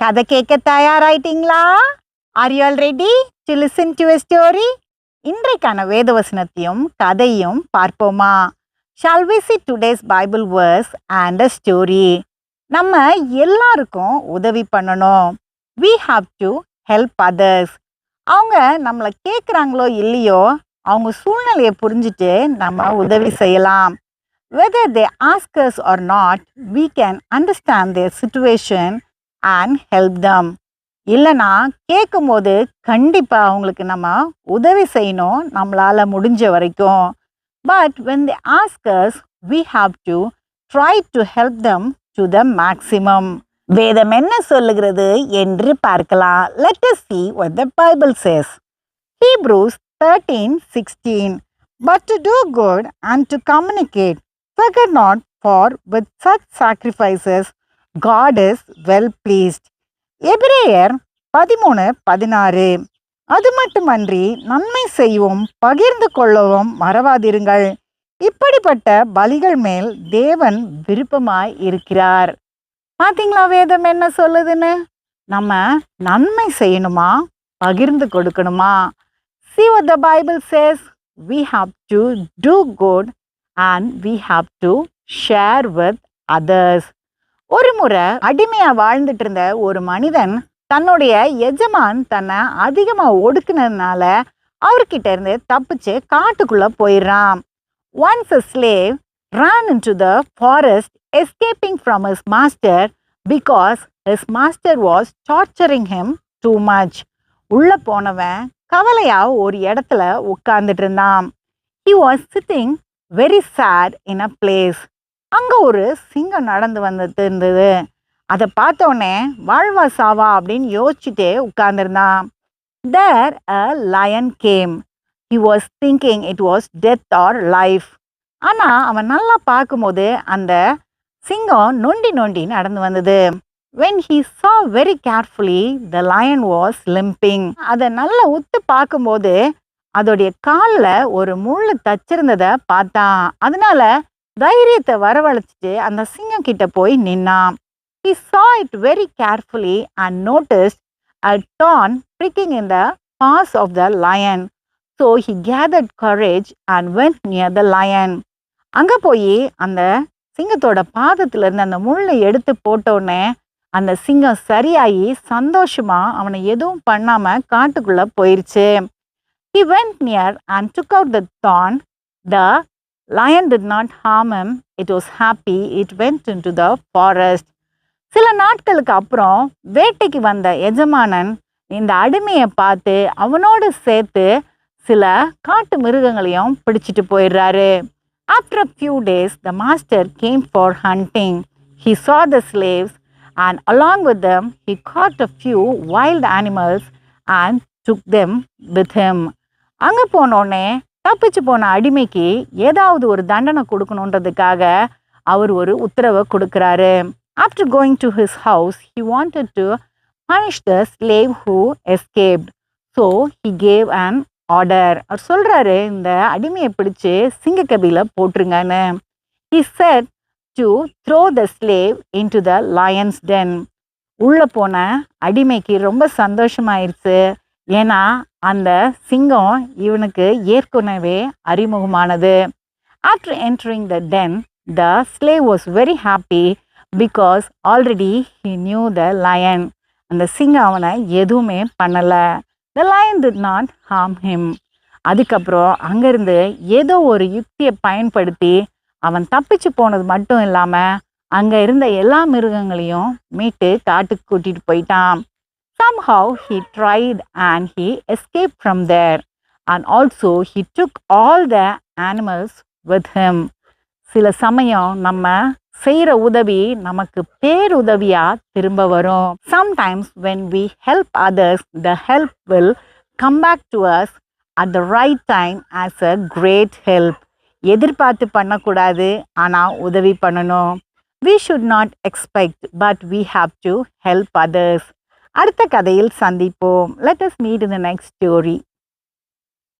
கதை கேட்க தயாராயிட்டீங்களா? Are you all ready to listen to story இன்றைக்கான வேதவசனத்தையும் கதையும் பார்ப்போமா? Shall we see today's Bible verse and a story நம்ம எல்லாருக்கும் உதவி பண்ணணும். We have to help others அவங்க நம்மளை கேட்குறாங்களோ இல்லையோ அவங்க சூழ்நிலையை புரிஞ்சுட்டு நம்ம உதவி செய்யலாம். Whether they ask us or not we can understand their situation and help them இல்லைனா கேட்கும்போது கண்டிப்பாக அவங்களுக்கு நம்ம உதவி செய்யணும் நம்மளால் முடிஞ்ச வரைக்கும் but when they ask us we have to try to help them to the maximum வேதம் என்ன சொல்லுகிறது என்று பார்க்கலாம் let us see what the bible says hebrews 13 16 but to do good and to communicate forget not for with such sacrifices God is well pleased எபிரேயர் பதிமூணு பதினாறு. அது மட்டுமன்றி நன்மை செய்யவும் பகிர்ந்து கொள்ளவும் மறவாதிருங்கள். இப்படிப்பட்ட பலிகள் மேல் தேவன் விருப்பமாய் இருக்கிறார். பார்த்தீங்களா வேதம் என்ன சொல்லுதுன்னு? நம்ம நன்மை செய்யணுமா? பகிர்ந்து கொடுக்கணுமா? See what the Bible says we have to do good and we have to share with others ஒரு முறை அடிமையா வாழ்ந்துட்டு இருந்த ஒரு மனிதன் தன்னுடைய எஜமான் தன்னை அதிகமா ஒடுக்குனதுனால அவர்கிட்ட இருந்து தப்பிச்சு காட்டுக்குள்ள போயிடுறான். Once a slave run in to the forest escaping from his master because his master was torturing him too much உள்ள போனவன் கவலையா ஒரு இடத்துல உட்கார்ந்துட்டு இருந்தான் he was sitting very sad in a place அங்கே ஒரு சிங்கம் நடந்து வந்துட்டு இருந்தது. அதை பார்த்தோன்னே வாழ்வா சாவா? அப்படின்னு யோசிச்சுட்டே உட்கார்ந்துருந்தான். There a lion came he was thinking it was death or life ஆனால் அவன் நல்லா பார்க்கும்போது அந்த சிங்கம் நொண்டி நொண்டி நடந்து வந்தது. When he saw very carefully the lion was limping அதை நல்லா உத்து பார்க்கும்போது அதோடைய காலில் ஒரு முள் தச்சிருந்ததை பார்த்தான். அதனால தைரியத்தை வரவழைச்சிட்டு அந்த சிங்கம் கிட்ட போய் நின்னான் he saw it very carefully and noticed a thorn pricking in the paws of the lion so he gathered courage and went near the lion அங்கே போய் அந்த சிங்கத்தோட பாதத்திலேருந்து அந்த முள்ளை எடுத்து போட்டோடனே அந்த சிங்கம் சரியாகி சந்தோஷமாக அவனை எதுவும் பண்ணாமல் காட்டுக்குள்ளே போயிடுச்சு he went near and took out the thorn the lion did not harm it was happy it went in to the forest சில நாட்களுக்கு அப்புறம் வேட்டைக்கு வந்த எஜமானன் இந்த அடிமையை பார்த்து அவனோடு சேர்த்து சில காட்டு மிருகங்களையும் பிடிச்சிட்டு போயிடுறாரு after few days the master came for hunting he saw the slaves and along with them he caught a few wild animals and took them with him அங்கே போனோடனே தப்பிச்சு போன அடிமைக்கு ஏதாவது ஒரு தண்டனை கொடுக்கணுன்றதுக்காக அவர் ஒரு உத்தரவை கொடுக்குறாரு. After going to his house he wanted to punish the slave who escaped so he gave an order அவர் சொல்கிறாரு இந்த அடிமையை பிடிச்சி சிங்கக்கபியில் போட்டுருங்கன்னு he said to throw the slave in to the lion's den உள்ளே போன அடிமைக்கு ரொம்ப சந்தோஷமாயிருச்சு. ஏன்னா அந்த சிங்கம் இவனுக்கு ஏற்கனவே அறிமுகமானது. After entering the den the slave was very happy because already he knew the lion அந்த சிங்கம் அவனை எதுவுமே பண்ணலை. The lion did not harm him அதுக்கப்புறம் அங்கேருந்து ஏதோ ஒரு யுக்தியை பயன்படுத்தி அவன் தப்பிச்சு போனது மட்டும் இல்லாமல் அங்கே இருந்த எல்லா மிருகங்களையும் மீட்டு காட்டுக்கு கூட்டிகிட்டு போயிட்டான். Somehow he tried and he escaped from there. And also he took all the animals with him. சில சமயம் நம்ம செய்கிற உதவி நமக்கு பேருதவியா திரும்ப வரும். Sometimes when we help others the help will come back to us at the right time as a great help எதிர்பார்த்து பண்ணக்கூடாது ஆனால் உதவி பண்ணணும். We should not expect but we have to help others அடுத்த கதையில் சந்திப்போம். Let us meet in the next story